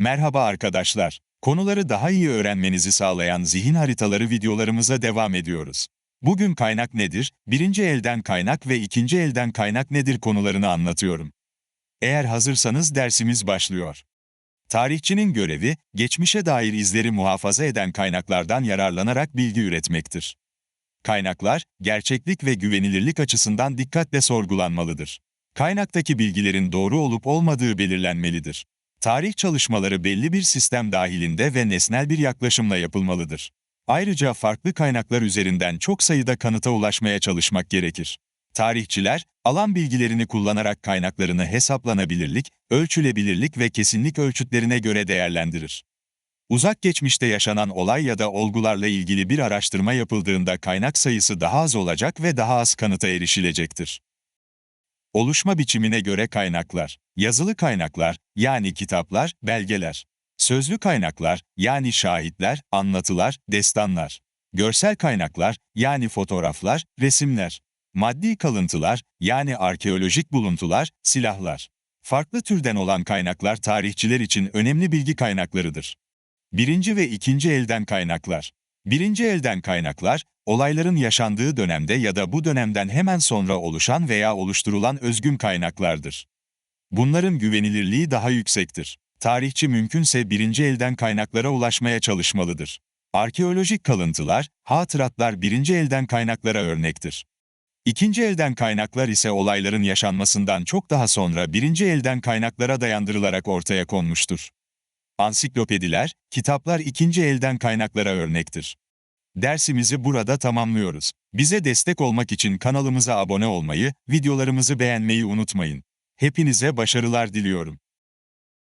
Merhaba arkadaşlar. Konuları daha iyi öğrenmenizi sağlayan zihin haritaları videolarımıza devam ediyoruz. Bugün kaynak nedir, birinci elden kaynak ve ikinci elden kaynak nedir konularını anlatıyorum. Eğer hazırsanız dersimiz başlıyor. Tarihçinin görevi, geçmişe dair izleri muhafaza eden kaynaklardan yararlanarak bilgi üretmektir. Kaynaklar, gerçeklik ve güvenilirlik açısından dikkatle sorgulanmalıdır. Kaynaktaki bilgilerin doğru olup olmadığı belirlenmelidir. Tarih çalışmaları belli bir sistem dahilinde ve nesnel bir yaklaşımla yapılmalıdır. Ayrıca farklı kaynaklar üzerinden çok sayıda kanıta ulaşmaya çalışmak gerekir. Tarihçiler, alan bilgilerini kullanarak kaynaklarını hesaplanabilirlik, ölçülebilirlik ve kesinlik ölçütlerine göre değerlendirir. Uzak geçmişte yaşanan olay ya da olgularla ilgili bir araştırma yapıldığında kaynak sayısı daha az olacak ve daha az kanıta erişilecektir. Oluşma biçimine göre kaynaklar, yazılı kaynaklar, yani kitaplar, belgeler, sözlü kaynaklar, yani şahitler, anlatılar, destanlar, görsel kaynaklar, yani fotoğraflar, resimler, maddi kalıntılar, yani arkeolojik buluntular, silahlar. Farklı türden olan kaynaklar tarihçiler için önemli bilgi kaynaklarıdır. Birinci ve ikinci elden kaynaklar. Birinci elden kaynaklar, olayların yaşandığı dönemde ya da bu dönemden hemen sonra oluşan veya oluşturulan özgün kaynaklardır. Bunların güvenilirliği daha yüksektir. Tarihçi mümkünse birinci elden kaynaklara ulaşmaya çalışmalıdır. Arkeolojik kalıntılar, hatıratlar birinci elden kaynaklara örnektir. İkinci elden kaynaklar ise olayların yaşanmasından çok daha sonra birinci elden kaynaklara dayandırılarak ortaya konmuştur. Ansiklopediler, kitaplar ikinci elden kaynaklara örnektir. Dersimizi burada tamamlıyoruz. Bize destek olmak için kanalımıza abone olmayı, videolarımızı beğenmeyi unutmayın. Hepinize başarılar diliyorum.